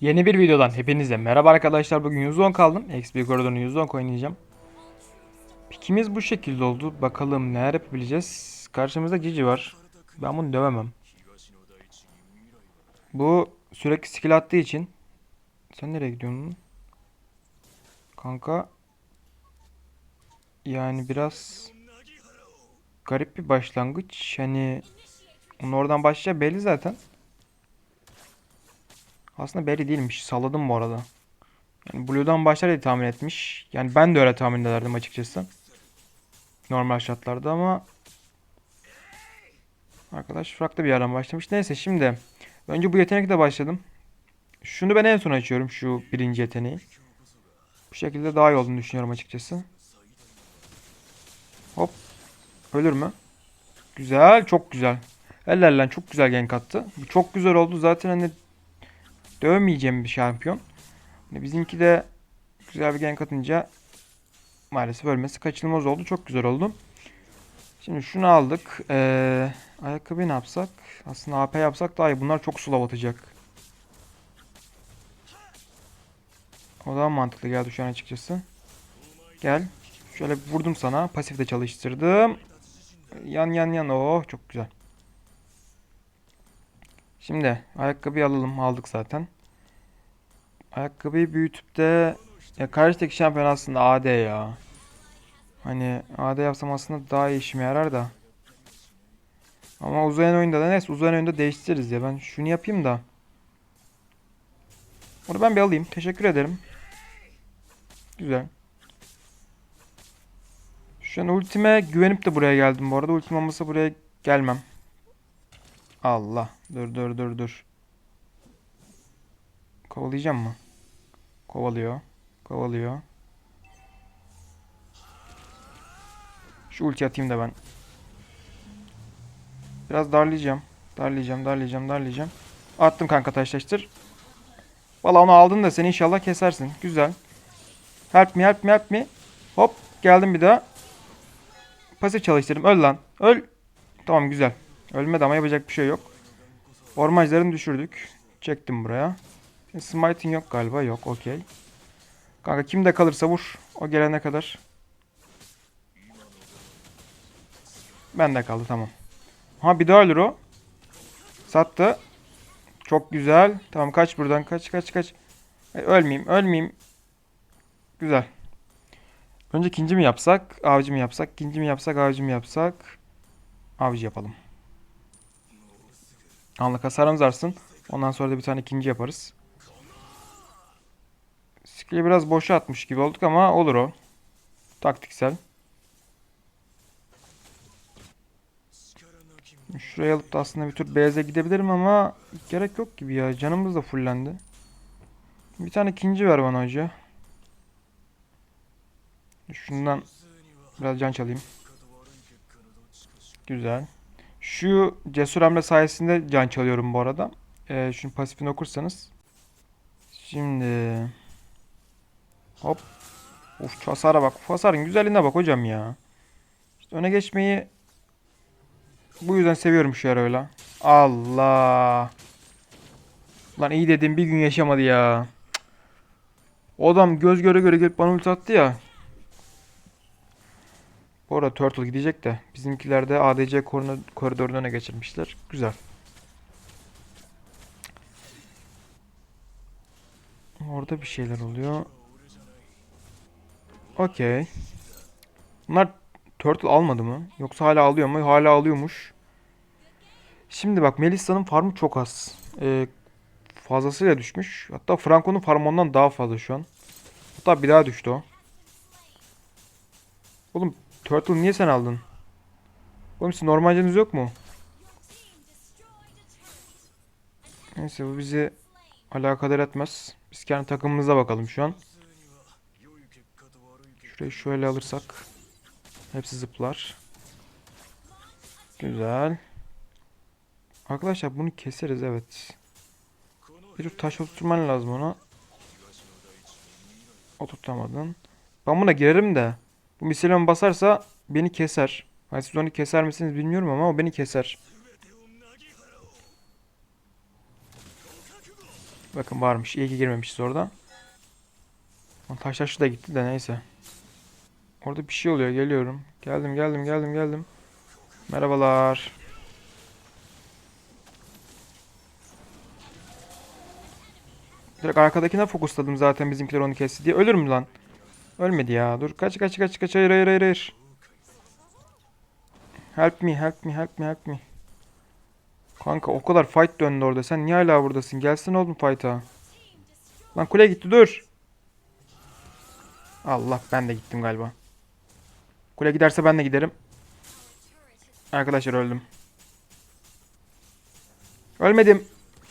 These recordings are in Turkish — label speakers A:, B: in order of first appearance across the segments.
A: Yeni bir videodan hepinize merhaba arkadaşlar. Bugün 110 kaldım. XP koridorunu 110 oynayacağım. Pikimiz bu şekilde oldu. Bakalım neler yapabileceğiz. Karşımızda Cici var. Ben bunu dövemem. Bu sürekli skill attığı için. Sen nereye gidiyorsun? Kanka. Yani biraz garip bir başlangıç. Hani onun oradan başlayacağı belli zaten. Aslında belli değilmiş. Salladım bu arada. Yani Blue'dan başlar diye tahmin etmiş. Yani ben de öyle tahmin ederdim açıkçası. Normal şartlarda ama arkadaş farklı bir yerden başlamış. Neyse şimdi önce bu yetenekle başladım. Şunu ben en son açıyorum şu birinci yeteneği. Bu şekilde daha iyi olduğunu düşünüyorum açıkçası. Hop. Ölür mü? Güzel, çok güzel. Eller lan çok güzel gank attı. Bu çok güzel oldu. Zaten hani dövmeyeceğim bir şampiyon. Hani bizimki de güzel bir gank atınca maalesef ölmesi kaçınılmaz oldu. Çok güzel oldu. Şimdi şunu aldık. Ee, ayakkabı ne yapsak? Aslında AP yapsak daha iyi. Bunlar çok slow atacak. O daha mantıklı geldi şu an açıkçası. Gel. Şöyle vurdum sana. Pasif de çalıştırdım. Yan yan yan. Oh çok güzel. Şimdi ayakkabıyı alalım. Aldık zaten. Ayakkabıyı büyütüp de ya karşıdaki şampiyon aslında AD ya. Hani AD yapsam aslında daha iyi işime yarar da. Ama uzayan oyunda da neyse uzayan oyunda değiştiririz ya. Ben şunu yapayım da. Onu ben bir alayım. Teşekkür ederim. Güzel. Şu an ultime güvenip de buraya geldim bu arada. Ultim olmasa buraya gelmem. Allah. Dur dur dur dur. Kovalayacağım mı? Kovalıyor. Kovalıyor. Şu ulti atayım da ben. Biraz darlayacağım. Darlayacağım, darlayacağım, darlayacağım. Attım kanka taşlaştır. Valla onu aldın da sen inşallah kesersin. Güzel. Help me, help me, help me. Hop, geldim bir daha. Pasif çalıştırdım. Öl lan. Öl. Tamam güzel. Ölmedi ama yapacak bir şey yok. Ormancılarını düşürdük. Çektim buraya. Şimdi Smite'in yok galiba. Yok. Okey. Kanka kimde kalırsa vur. O gelene kadar. Ben de kaldı. Tamam. Ha bir daha ölür o. Sattı. Çok güzel. Tamam kaç buradan. Kaç kaç kaç. Ay, ölmeyeyim. Ölmeyeyim. Güzel. Önce ikinci mi yapsak? Avcı mı yapsak? İkinci mi yapsak? Avcı mı yapsak? Avcı yapalım. Anlık hasarımız artsın. Ondan sonra da bir tane ikinci yaparız. Skill'i biraz boşa atmış gibi olduk ama olur o. Taktiksel. Şuraya alıp da aslında bir tur beyaza gidebilirim ama gerek yok gibi ya. Canımız da fullendi. Bir tane ikinci ver bana hoca. Şundan biraz can çalayım. Güzel. Şu cesur hamle sayesinde can çalıyorum bu arada. Ee, şunun pasifini okursanız. Şimdi. Hop. Uf hasara bak. Uf, hasarın güzelliğine bak hocam ya. İşte öne geçmeyi bu yüzden seviyorum şu öyle. Allah. Lan iyi dedim bir gün yaşamadı ya. O adam göz göre göre gelip bana ulti attı ya. Bu arada Turtle gidecek de bizimkiler de ADC koridor- koridorunu öne geçirmişler. Güzel. Orada bir şeyler oluyor. Okey. Bunlar Turtle almadı mı? Yoksa hala alıyor mu? Hala alıyormuş. Şimdi bak Melissa'nın farmı çok az. Ee, fazlasıyla düşmüş. Hatta Franco'nun farmı ondan daha fazla şu an. Hatta bir daha düştü o. Oğlum Turtle niye sen aldın? Oğlum sizin normalciniz yok mu? Neyse bu bizi alakadar etmez. Biz kendi takımımıza bakalım şu an. Şurayı şöyle alırsak. Hepsi zıplar. Güzel. Arkadaşlar bunu keseriz evet. Bir taş oturtman lazım ona. Oturtamadın. Ben buna girerim de. Bu misilyon basarsa beni keser. Hani siz onu keser misiniz bilmiyorum ama o beni keser. Bakın varmış. İyi ki girmemişiz orada. Taşlar şu da gitti de neyse. Orada bir şey oluyor. Geliyorum. Geldim geldim geldim geldim. Merhabalar. Direkt arkadakine fokusladım zaten bizimkiler onu kesti diye. Ölür mü lan? Ölmedi ya. Dur kaç kaç kaç kaç. Hayır hayır hayır hayır. Help me help me help me help me. Kanka o kadar fight döndü orada. Sen niye hala buradasın? Gelsin oğlum fight'a. Lan kule gitti dur. Allah ben de gittim galiba. Kule giderse ben de giderim. Arkadaşlar öldüm. Ölmedim.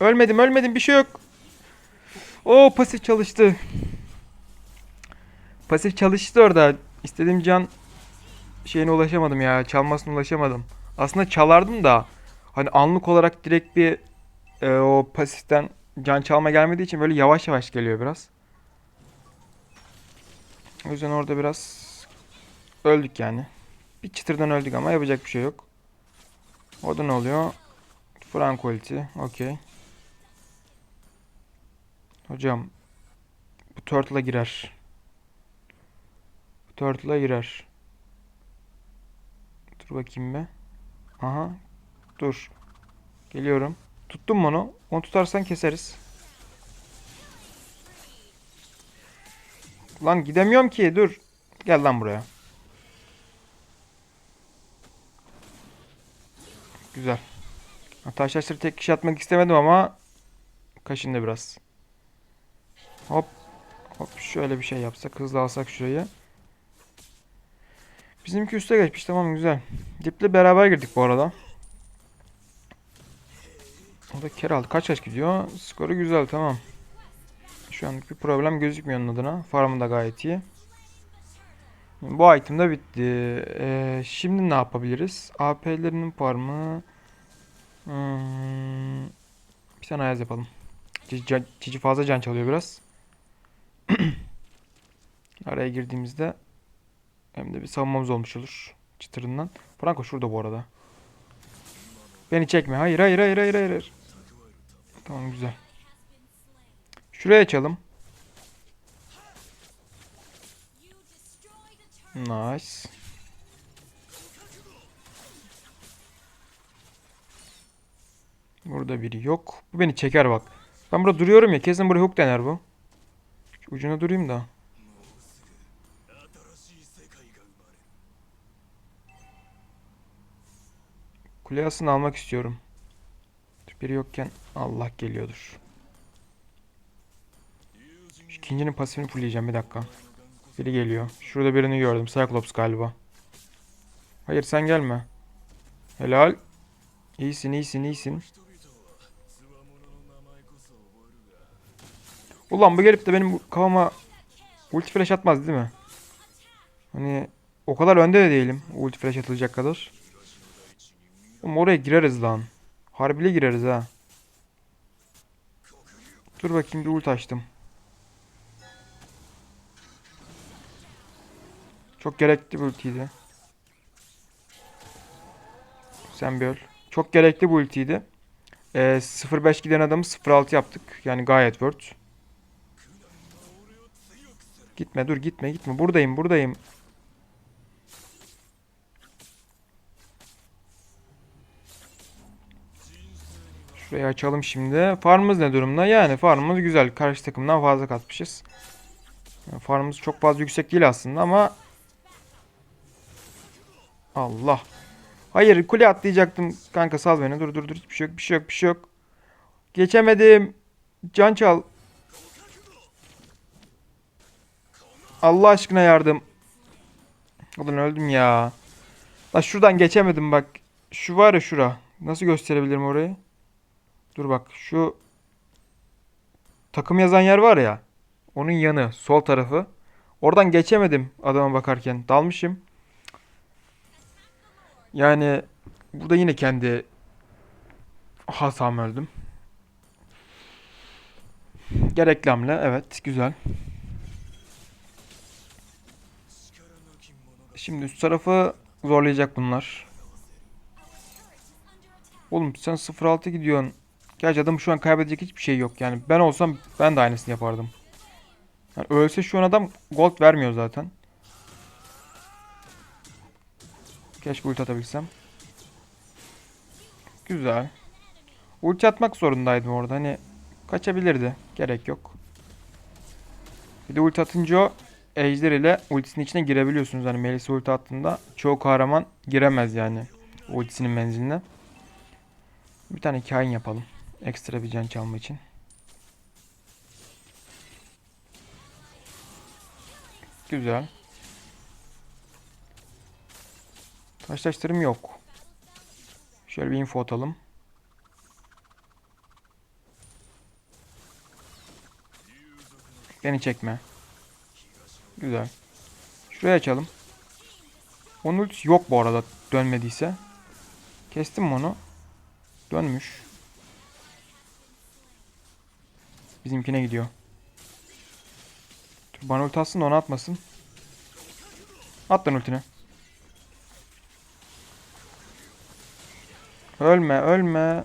A: Ölmedim ölmedim bir şey yok. O pasif çalıştı. Pasif çalıştı orada. İstediğim can şeyine ulaşamadım ya. Çalmasına ulaşamadım. Aslında çalardım da hani anlık olarak direkt bir e, o pasiften can çalma gelmediği için böyle yavaş yavaş geliyor biraz. O yüzden orada biraz öldük yani. Bir çıtırdan öldük ama yapacak bir şey yok. Orada ne oluyor? Frank ulti. Okey. Hocam bu turtle'a girer. Turtle'a girer. Dur bakayım be. Aha. Dur. Geliyorum. Tuttum mu onu? Onu tutarsan keseriz. Lan gidemiyorum ki. Dur. Gel lan buraya. Güzel. Taşlaştırı tek kişi atmak istemedim ama kaşındı biraz. Hop. Hop şöyle bir şey yapsak. Hızlı alsak şurayı. Bizimki üste geçmiş. Tamam güzel. Dip'le beraber girdik bu arada. O da kere aldı. Kaç kaç gidiyor? Skoru güzel tamam. Şu anlık bir problem gözükmüyor onun adına. Farmı da gayet iyi. Bu item da bitti. Ee, şimdi ne yapabiliriz? AP'lerinin farmı... Hmm, bir tane ayaz yapalım. Cici, Cici fazla can çalıyor biraz. Araya girdiğimizde hem de bir savunmamız olmuş olur. Çıtırından. Franco şurada bu arada. Beni çekme. Hayır hayır hayır hayır hayır. Tamam güzel. Şuraya açalım. Nice. Burada biri yok. Bu beni çeker bak. Ben burada duruyorum ya. Kesin buraya hook dener bu. Şu ucuna durayım da. Kule almak istiyorum. Biri yokken Allah geliyordur. İkincinin pasifini fullleyeceğim bir dakika. Biri geliyor. Şurada birini gördüm. Cyclops galiba. Hayır sen gelme. Helal. İyisin iyisin iyisin. Ulan bu gelip de benim kafama ulti flash atmaz değil mi? Hani o kadar önde de değilim. Ulti flash atılacak kadar. Oğlum oraya gireriz lan. Harbile gireriz ha. Dur bakayım bir ulti açtım. Çok gerekli bir ultiydi. Sen bir öl. Çok gerekli bir ultiydi. Ee, 0-5 giden adamı 0-6 yaptık. Yani gayet worth. Gitme dur gitme gitme. Buradayım buradayım. Şurayı açalım şimdi. Farmımız ne durumda? Yani farmımız güzel. Karşı takımdan fazla katmışız. Yani farmımız çok fazla yüksek değil aslında ama Allah. Hayır kule atlayacaktım. Kanka sal beni. Dur dur dur. Hiçbir şey yok. Bir şey yok. Bir şey yok. Geçemedim. Can çal. Allah aşkına yardım. Ulan öldüm ya. La şuradan geçemedim bak. Şu var ya şura. Nasıl gösterebilirim orayı? Dur bak şu takım yazan yer var ya. Onun yanı sol tarafı. Oradan geçemedim adama bakarken. Dalmışım. Yani burada yine kendi hatam öldüm. Gerekli hamle. Evet. Güzel. Şimdi üst tarafı zorlayacak bunlar. Oğlum sen 0-6 gidiyorsun. Gerçi adam şu an kaybedecek hiçbir şey yok. Yani ben olsam ben de aynısını yapardım. Yani ölse şu an adam gold vermiyor zaten. Keşke ulti atabilsem. Güzel. Ulti atmak zorundaydım orada. Hani kaçabilirdi. Gerek yok. Bir de ulti atınca o ejder ile ultisinin içine girebiliyorsunuz. Hani Melisa ulti attığında çoğu kahraman giremez yani. Ultisinin menziline. Bir tane kain yapalım. Ekstra bir can çalma için. Güzel. Taşlaştırım yok. Şöyle bir info atalım. Beni çekme. Güzel. Şuraya açalım. Onun yok bu arada dönmediyse. Kestim onu? Dönmüş. Bizimkine gidiyor. Bana ulti atsın da onu atmasın. At lan ultini. Ölme ölme.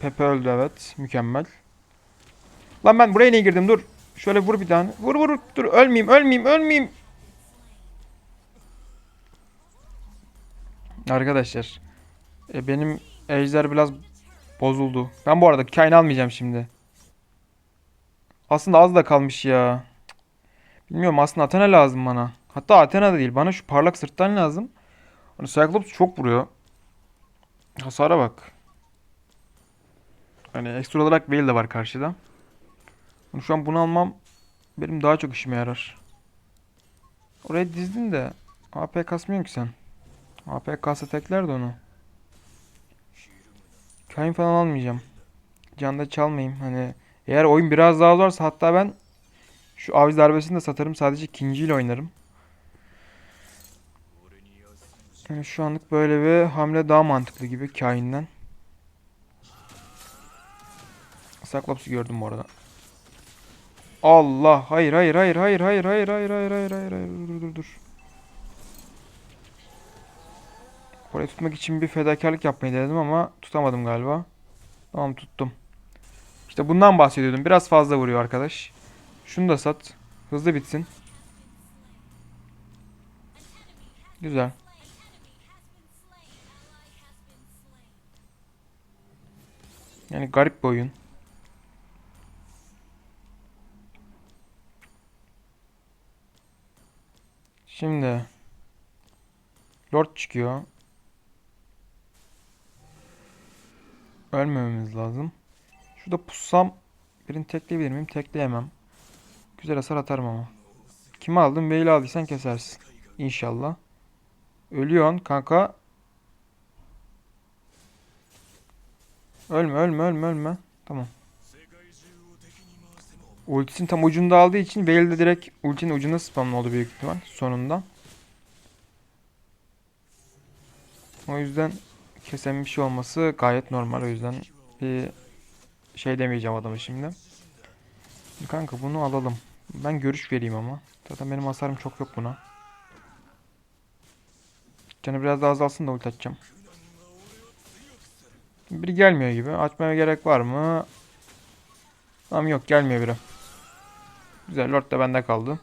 A: Pepe öldü evet. Mükemmel. Lan ben buraya niye girdim dur. Şöyle vur bir tane. Vur vur dur ölmeyeyim ölmeyeyim ölmeyeyim. Arkadaşlar. e, benim ejder biraz bozuldu. Ben bu arada kain almayacağım şimdi. Aslında az da kalmış ya. Bilmiyorum aslında Athena lazım bana. Hatta Athena da değil. Bana şu parlak sırttan lazım. Hani Cyclops çok vuruyor. Hasara bak. Hani ekstra olarak Veil de var karşıda. Hani Şu an bunu almam benim daha çok işime yarar. Oraya dizdin de AP kasmıyorsun ki sen. AP kasa tekler de onu. Kain falan almayacağım. Canda çalmayayım. Hani eğer oyun biraz daha zorsa hatta ben şu aviz darbesini de satarım. Sadece ikinciyle oynarım. Yani şu anlık böyle bir hamle daha mantıklı gibi Kain'den. Cyclops'u gördüm bu arada. Allah hayır hayır hayır hayır hayır hayır hayır hayır hayır hayır hayır dur dur dur. Orayı tutmak için bir fedakarlık yapmayı denedim ama tutamadım galiba. Tamam tuttum. İşte bundan bahsediyordum. Biraz fazla vuruyor arkadaş. Şunu da sat. Hızlı bitsin. Güzel. Yani garip bir oyun. Şimdi Lord çıkıyor. Ölmememiz lazım. Şurada pussam birini tekleyebilir miyim? Tekleyemem. Güzel hasar atarım ama. Kimi aldın? Veil'i aldıysan kesersin. İnşallah. Ölüyorsun kanka. Ölme ölme ölme ölme. Tamam. Ultisini tam ucunda aldığı için Veil de direkt ultinin ucunda spamlı oldu büyük ihtimal sonunda. O yüzden şey olması gayet normal. O yüzden bir şey demeyeceğim adamı şimdi. Kanka bunu alalım. Ben görüş vereyim ama. Zaten benim hasarım çok yok buna. Canı biraz daha azalsın da ulti atacağım. Biri gelmiyor gibi. Açmaya gerek var mı? Tamam yok gelmiyor biri. Güzel Lord da bende kaldı.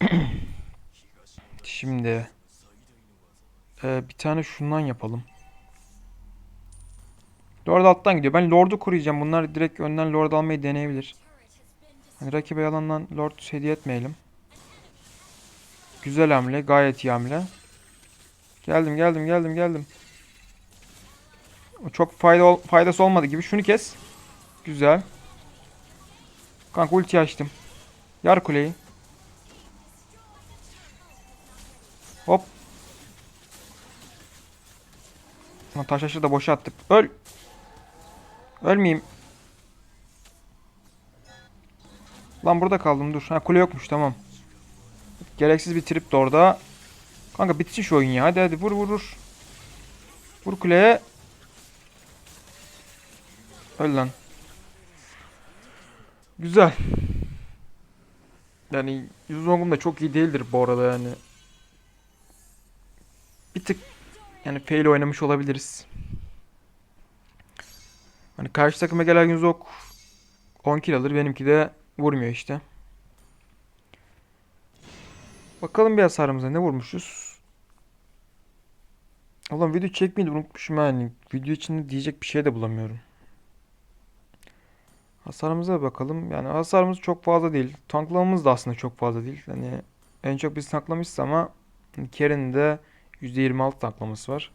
A: Şimdi ee, bir tane şundan yapalım. Lord alttan gidiyor. Ben Lord'u koruyacağım. Bunlar direkt önden Lord almayı deneyebilir. Hani rakibe yalandan Lord hediye etmeyelim. Güzel hamle. Gayet iyi hamle. Geldim geldim geldim geldim. Çok fayda ol- faydası olmadı gibi. Şunu kes. Güzel. Kanka ulti açtım. Yar kuleyi. Hop. Taş aşı da boşa attık. Öl. Ölmeyeyim. Lan burada kaldım dur. Ha kule yokmuş tamam. Gereksiz bir trip de orada. Kanka bitsin şu oyun ya. Hadi hadi vur vur vur. Vur kuleye. Öl lan. Güzel. Yani Yuzong'um da çok iyi değildir bu arada yani. Bir tık yani fail oynamış olabiliriz. Hani karşı takıma gelen Yuzok 10 kill alır. Benimki de vurmuyor işte. Bakalım bir hasarımıza ne vurmuşuz. Ulan video çekmeyi unutmuşum yani. Video içinde diyecek bir şey de bulamıyorum. Hasarımıza bakalım. Yani hasarımız çok fazla değil. Tanklamamız da aslında çok fazla değil. Hani en çok biz tanklamışız ama Kerry'nin de %26 tanklaması var.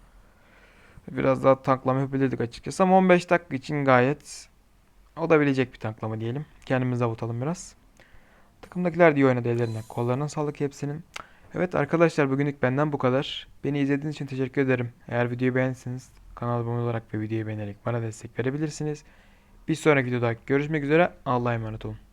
A: Biraz daha tanklama yapabilirdik açıkçası ama 15 dakika için gayet olabilecek bir tanklama diyelim. Kendimizi avutalım biraz. Takımdakiler de iyi oynadı ellerine. Kollarına sağlık hepsinin. Evet arkadaşlar bugünlük benden bu kadar. Beni izlediğiniz için teşekkür ederim. Eğer videoyu beğendiyseniz kanala abone olarak ve videoyu beğenerek bana destek verebilirsiniz. Bir sonraki videoda görüşmek üzere. Allah'a emanet olun.